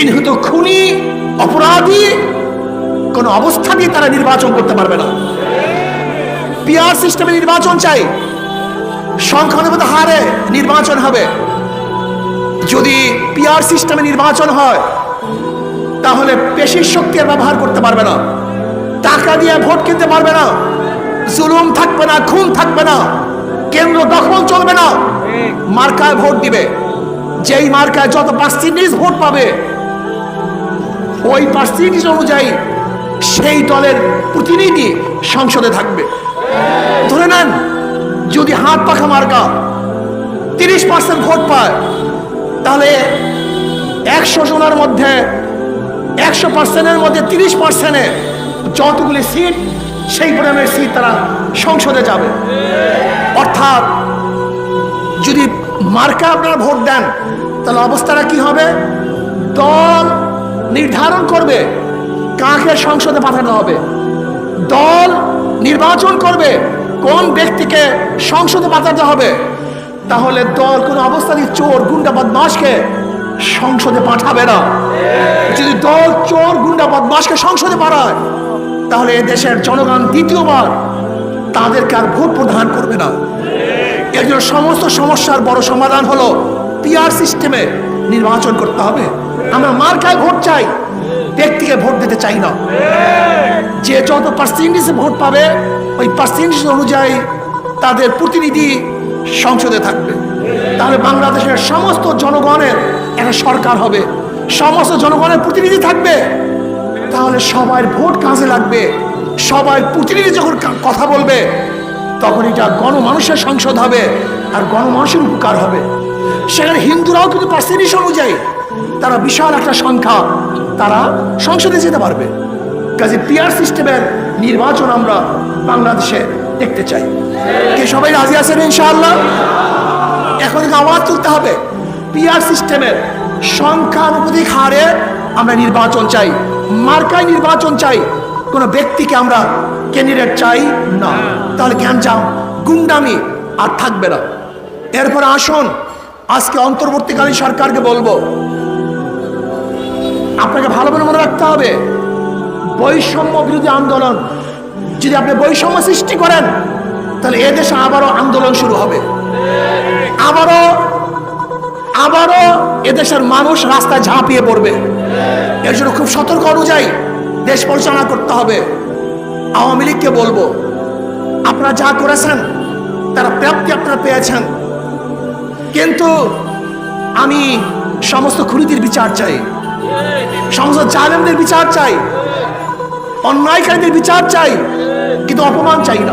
চিহ্নিত খুনি, অপরাধী, কোনো অবস্থাতেই তারা নির্বাচন করতে পারবে না। পিআর সিস্টেমে নির্বাচন চাই। সংখ্যানুপাত হারে নির্বাচন হবে। যদি পিআর সিস্টেমে নির্বাচন হয়, তাহলে পেশির শক্তি আর ব্যবহার করতে পারবে না। টাকা দিয়ে ভোট কিনতে পারবে না। জুলুম থাকবে না, খুন থাকবে না। কেন্দ্র দখল চলবে না। মার্কায় ভোট দিবে। যেই মার্কায় যত পার্সেন্টেজ ভোট পাবে ওই পার্সেন্টেজ অনুযায়ী সেই দলের প্রতিনিধি সংসদে থাকবে। ধরে নেন, যদি হাত পাখা মার্কা তিরিশ পার্সেন্ট ভোট পায়, তাহলে একশো জনের মধ্যে, একশো পার্সেন্টের মধ্যে তিরিশ পার্সেন্টে যতগুলি সিট, সেই পরিমাণের সিট তারা সংসদে যাবে। অর্থাৎ যদি মার্কা আপনারা ভোট দেন, তাহলে অবস্থাটা কি হবে? দল নির্ধারণ করবে কাকে সংসদে পাঠানো হবে। দল নির্বাচন করবে, কোন ব্যক্তিকে সংসদে পাঠাতে হবে। তাহলে দল কোনো অবস্থাতেই চোর, গুন্ডা বদমাসকে সংসদে পাঠাবে না। যদি দল চোর, গুন্ডা বদমাসকে সংসদে পাঠায়, তাহলে দেশের জনগণ দ্বিতীয়বার তাদেরকে আর ভোট প্রদান করবে না। এর সমস্ত সমস্যার বড় সমাধান হলো পিআর সিস্টেমে নির্বাচন করতে হবে। আমরা মার্কায় ভোট চাই। ব্যক্তিকে ভোট দিতে চাই না। যে যত পার্সেন্টেজে ভোট পাবে, ওই পার্সেন্টেজ অনুযায়ী তাদের প্রতিনিধি সংসদে থাকবে। তাহলে বাংলাদেশের সমস্ত জনগণের একটা সরকার হবে। সমস্ত জনগণের প্রতিনিধি থাকবে। তাহলে সবার ভোট কাজে লাগবে। সবার প্রতিনিধি যখন কথা বলবে, তখন এটা গণমানুষের সংসদ হবে আর গণমানুষের উপকার হবে। সেখানে হিন্দুরাও কিন্তু পার্সেন্টেজ অনুযায়ী তারা বিশাল একটা সংখ্যা তারা সংসদে যেতে পারবে। কাজে পিআর সিস্টেমের নির্বাচন আমরা বাংলাদেশে দেখতে চাই। কে সবাই রাজি আছেন ইনশাআল্লাহ? এখন আওয়াজ তুলতে হবে। পিআর সিস্টেমের সংখ্যানুপাতিক হারে আমরা নির্বাচন চাই। মার্কায় নির্বাচন চাই। কোনো ব্যক্তিকে আমরা ক্যান্ডিডেট চাই না। তাহলে গ্যাঞ্জাম গুন্ডামি আর থাকবে না। এরপর আসুন। আজকে অন্তর্বর্তীকালীন সরকারকে বলব, আপনাকে ভালো করে মনে রাখতে হবে, বৈষম্য বিরোধী আন্দোলন, যদি আপনি বৈষম্য সৃষ্টি করেন, তাহলে এদেশে আবারও আন্দোলন শুরু হবে। আবারও আবারও এদেশের মানুষ রাস্তায় ঝাঁপিয়ে পড়বে। এর জন্য খুব সতর্ক অনুযায়ী দেশ পরিচালনা করতে হবে। আওয়ামী লীগকে বলব, আপনারা যা করেছেন, তারা প্রাপ্তি আপনারা পেয়েছেন। কিন্তু আমি সমস্ত খুনিদের বিচার চাই। সমস্ত জালেমদের বিচার চাই। অন্যায়কারীদের বিচার চাই। কিন্তু অপমান চাই না।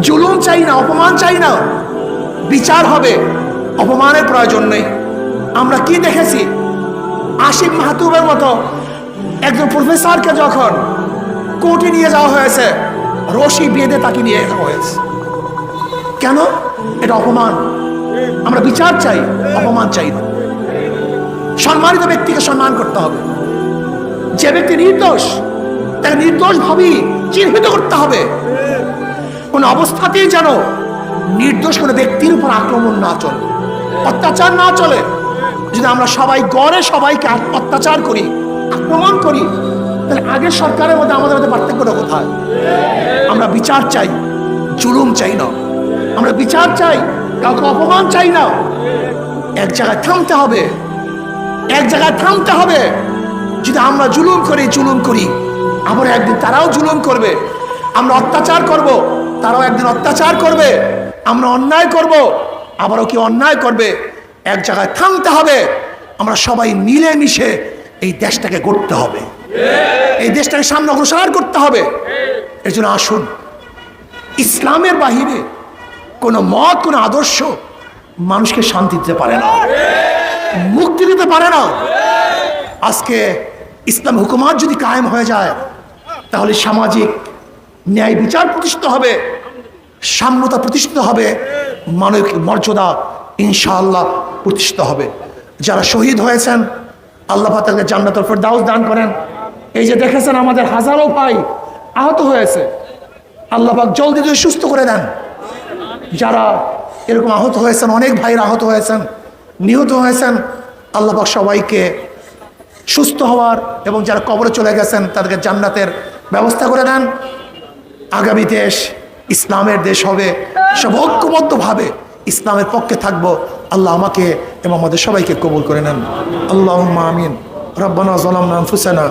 জুলুম চাই না, অপমান চাই না। বিচার হবে। অপমানের প্রয়োজন নেই। আমরা কি দেখেছি? আশিক মাহাতুবের মতো একজন প্রফেসরকে যখন কোর্টে নিয়ে যাওয়া হয়েছে, রশি বেঁধে তাকে নিয়ে যাওয়া হয়েছে কেন? এটা অপমান। আমরা বিচার চাই, অপমান চাই না। সম্মানিত ব্যক্তিকে সম্মান করতে হবে। যে ব্যক্তি নির্দোষ, তাকে নির্দোষ ভাবেই চিহ্নিত করতে হবে। কোন অবস্থাতেই যেন নির্দোষ কোনো ব্যক্তির উপর আক্রমণ না চলে। অত্যাচার না চলে। যদি আমরা সবাই গড়ে সবাইকে অত্যাচার করি, আক্রমণ করি, তাহলে আগের সরকারের মধ্যে আমাদের মধ্যে পার্থক্যটা কোথায়? আমরা বিচার চাই, জুলুম চাই না। আমরা বিচার চাই কাউকে অপমান চাই না। এক জায়গায় থামতে হবে। এক জায়গায় থামতে হবে। যদি আমরা জুলুম করি জুলুম করি, আবার একদিন তারাও জুলুম করবে। আমরা অত্যাচার করব, তারাও একদিন অত্যাচার করবে। আমরা অন্যায় করব, আবারও কি অন্যায় করবে? এক জায়গায় থামতে হবে। আমরা সবাই মিলেমিশে এই দেশটাকে গড়তে হবে। এই দেশটাকে সামনে অগ্রসর করতে হবে। এর জন্য আসুন। ইসলামের বাহিরে কোনো মত, কোনো আদর্শ মানুষকে শান্তি দিতে পারে না। মুক্তি দিতে পারে না। আজকে ইসলাম হুকুমাত যদি কায়েম হয়ে যায়, তাহলে সামাজিক ন্যায় বিচার প্রতিষ্ঠিত হবে, সাম্যতা প্রতিষ্ঠিত হবে, মানবিক মর্যাদা ইনশাআল্লাহ প্রতিষ্ঠিত হবে। যারা শহীদ হয়েছেন, আল্লাহ তাকে জান্নাতুল ফেরদাউস দান করেন। এই যে দেখেছেন আমাদের হাজারো ভাই আহত হয়েছে। আল্লাহ পাক জলদি সুস্থ করে দেন। যারা এরকম আহত হয়েছেন, অনেক ভাইরা আহত হয়েছেন, নিহত হয়েছেন, আল্লাহ পাক সবাইকে সুস্থ হওয়ার এবং যারা কবরে চলে গেছেন, তাদেরকে জান্নাতের ব্যবস্থা করে দেন। আগামী দেশ ইসলামের দেশ হবে। সব ঐক্যবদ্ধভাবে ইসলামের পক্ষে থাকব। আল্লাহ আমাকে এবং আমাদের সবাইকে কবুল করে নেন। আল্লাহ আমিন। রব্বানা জলাম ফুসানা